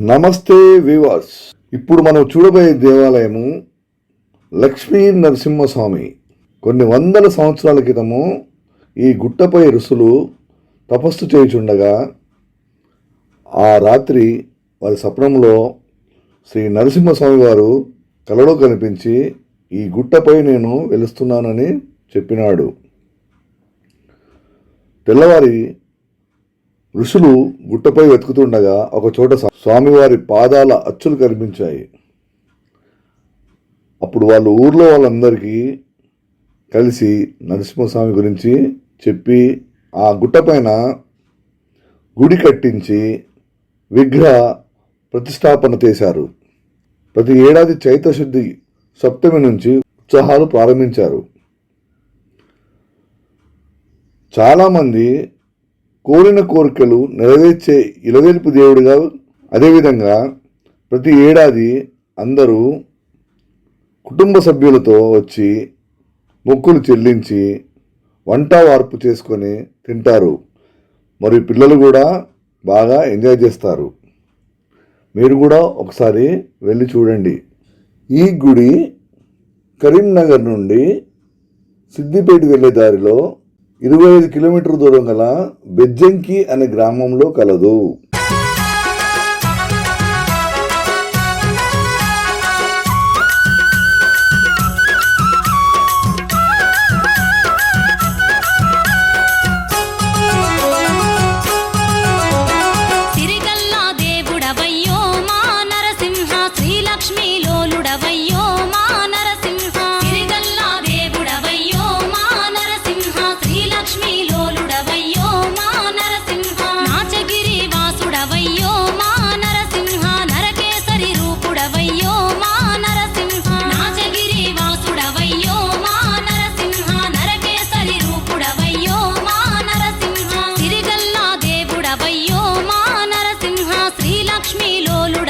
నమస్తే వివాస్ ఇప్పుడు మనం చూడబోయే దేవాలయము లక్ష్మీ నరసింహస్వామి. కొన్ని వందల సంవత్సరాల క్రితము ఈ గుట్టపై ఋషులు తపస్సు చేయుచుండగా ఆ రాత్రి వారి స్వప్నంలో శ్రీ నరసింహస్వామి వారు కలలో కనిపించి ఈ గుట్టపై నేను వెలుస్తున్నానని చెప్పినాడు. తెల్లవారి ఋషులు గుట్టపై వెతుకుతుండగా ఒక చోట స్వామివారి పాదాల అచ్చులు కనిపించాయి. అప్పుడు వాళ్ళు ఊర్లో వాళ్ళందరికీ కలిసి నరసింహస్వామి గురించి చెప్పి ఆ గుట్టపైన గుడి కట్టించి విగ్రహ ప్రతిష్టాపన చేశారు. ప్రతి ఏడాది చైత్రశుద్ధి సప్తమి నుంచి ఉత్సాహాలు ప్రారంభించారు. చాలామంది కోరిన కోరికలు నెరవేర్చే ఇలవేల్పు దేవుడిగా అదేవిధంగా ప్రతి ఏడాది అందరూ కుటుంబ సభ్యులతో వచ్చి మొక్కులు చెల్లించి వంట వార్పు చేసుకొని తింటారు. మరియు పిల్లలు కూడా బాగా ఎంజాయ్ చేస్తారు. మీరు కూడా ఒకసారి వెళ్ళి చూడండి. ఈ గుడి కరీంనగర్ నుండి సిద్దిపేట వెళ్ళే దారిలో ఇరవై ఐదు కిలోమీటర్ దూరం గల బెజ్జంకి అనే గ్రామంలో కలదు.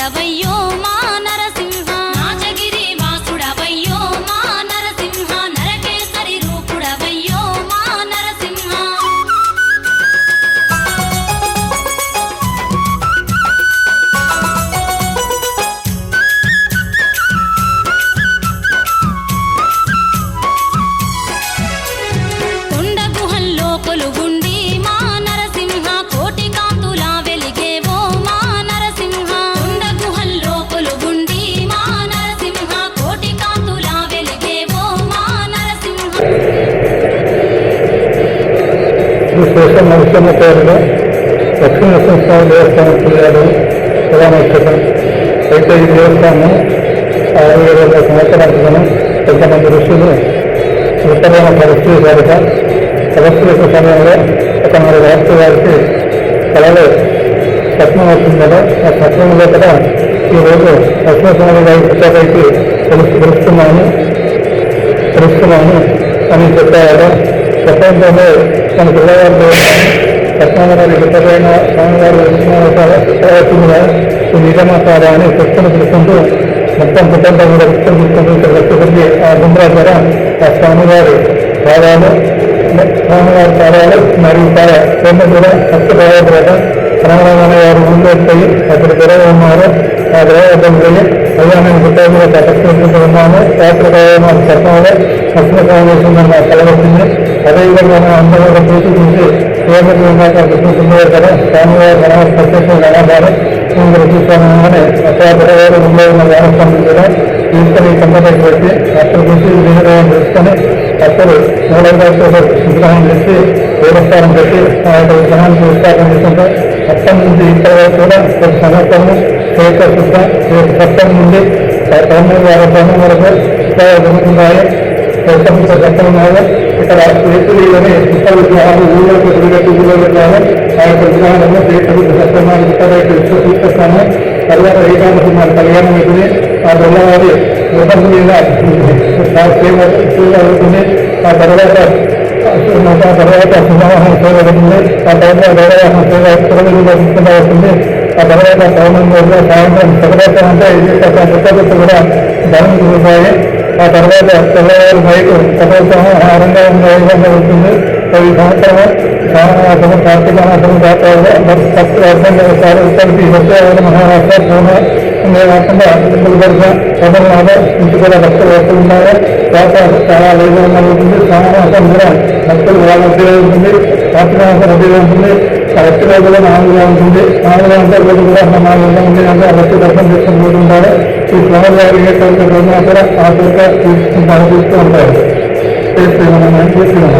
கலவையோ శ్రీ శేష నరసింహ పేరులో లక్ష్మీ నరసింహస్వామి దేవస్థానం పిల్లలు ప్రధాన అయితే ఈ దేవస్థానం అరవై ఇరవై సంవత్సరాల క్రితం కొంతమంది ఋషులు ఉత్తరాన పరిస్థితి కనుక పరిస్థితి సమయంలో ఒక నాలుగు రాష్ట్ర వారికి కళలో స్వప్నం వస్తుంది ఆ స్వప్నంలో కూడా ఈరోజు లక్ష్మీస్వామి గారి పుస్తకానికి తెలుసు తెలుస్తున్నాము తెలుస్తున్నాము అని చెప్పారు. ప్రపంచంలో మన పిల్లవారితో సత్యనారాయణ ఇతరులైన స్వామివారు వచ్చిందిగా ఈ నిజమాతారా అని ప్రశ్న తీసుకుంటూ మొత్తం కుటుంబం కూడా ప్రశ్న తీసుకుంటూ ఇక్కడ వచ్చేసరికి ఆ గుండ్రా ద్వారా ఆ స్వామివారి పాదాలు స్వామివారి పాదాలు మరియు పాద రెండు కూడా భక్తి పాదాల తర్వాత రామరామణ గారు ముందు పోయి అక్కడ గొడవ ఉన్నారు. ఆ గొడవ వద్దకు పోయి అయ్యా మేము గుట్ట మీద తపస్సుకుంటూ ఉన్నాము. రాత్రి మా చట్టంలో లక్ష్మీ సమావేశం మన అదేవిధంగా మనం అందరూ ఒక పూర్తి చూసి ఏమిటి ఉన్నాక గుర్తుంటున్నారు కదా స్వామివారి గణ ప్రత్యక్ష గణాధారం ముందు చూస్తామని అత్యాగ్రహాలు ముందు ఉన్న దేవస్థానం కూడా తీసుకొని కంపెనీకి పెట్టి అక్కడ చూసి వినియోగం చేసుకొని అప్పుడు మూడంగా విగ్రహం చేసి దేవస్థానం పెట్టి ఆ యొక్క విగ్రహాన్ని విస్తారం చేసుకుంటే అప్పటి నుంచి ఇక్కడ కూడా కొన్ని సంవత్సరము చైత్ర శుద్ధ సప్తం నుండి తొమ్మిది వారి తొమ్మిది వరకు वेलकम की सदस्यों में है इस तरह पूरे पूरी में इसका विचार आप लोगों को पूरी का पूरी में बताया है और परिचालन हमने पूरे सभी सदस्यों में इसका एक इसको ठीक कर सामने पहला तरीका मुसलमान कल्याण में ने और दोनों वाले लोकम के लिए साथ सेव सेवा ने और दरवाज़ा पर माता दरवाज़ा का सुनावा हम सेवा करेंगे और दरवाज़ा दरवाज़ा हम सेवा करेंगे सुनावा सुनने और दरवाज़ा का सामान सामान सगड़ा का हम इसका सत्ता को सगड़ा दान हो जाए ఆ తర్వాత తెల్లవారు బయట తర్వాత ఆనందంగా ఉంటుంది. పది సంవత్సరాలు శ్రావణ మాసము కార్తీక మాసము దాటాలి భక్తులు అర్థం చేస్తారు ఉత్తరకి వచ్చేవాళ్ళు మహారాష్ట్ర కాకుండా గుల్బర్గ తమిళనాడు ఇంటి కూడా భక్తులు వస్తున్నారు దాటాలు చాలా లేదంగా ఉంటుంది శ్రావణ కూడా భక్తులు వాళ్ళ మధ్య ఉంటుంది. కార్తీక మాసం ఉంటుంది. ఆ వ్యక్తి కూడా నాలుగుగా ఉంటుంది. నాలుగుగా అంటే కూడా నాలుగుగా ఉంది అంటే ఆ వ్యక్తి దర్శనం చేసుకుని పోతుంటారు ఈ స్వామివారి ఏకైక కూడా ఆ యొక్క తీసుకుంటారు చూస్తూ ఉంటారు చేస్తున్నామని చేస్తున్నాం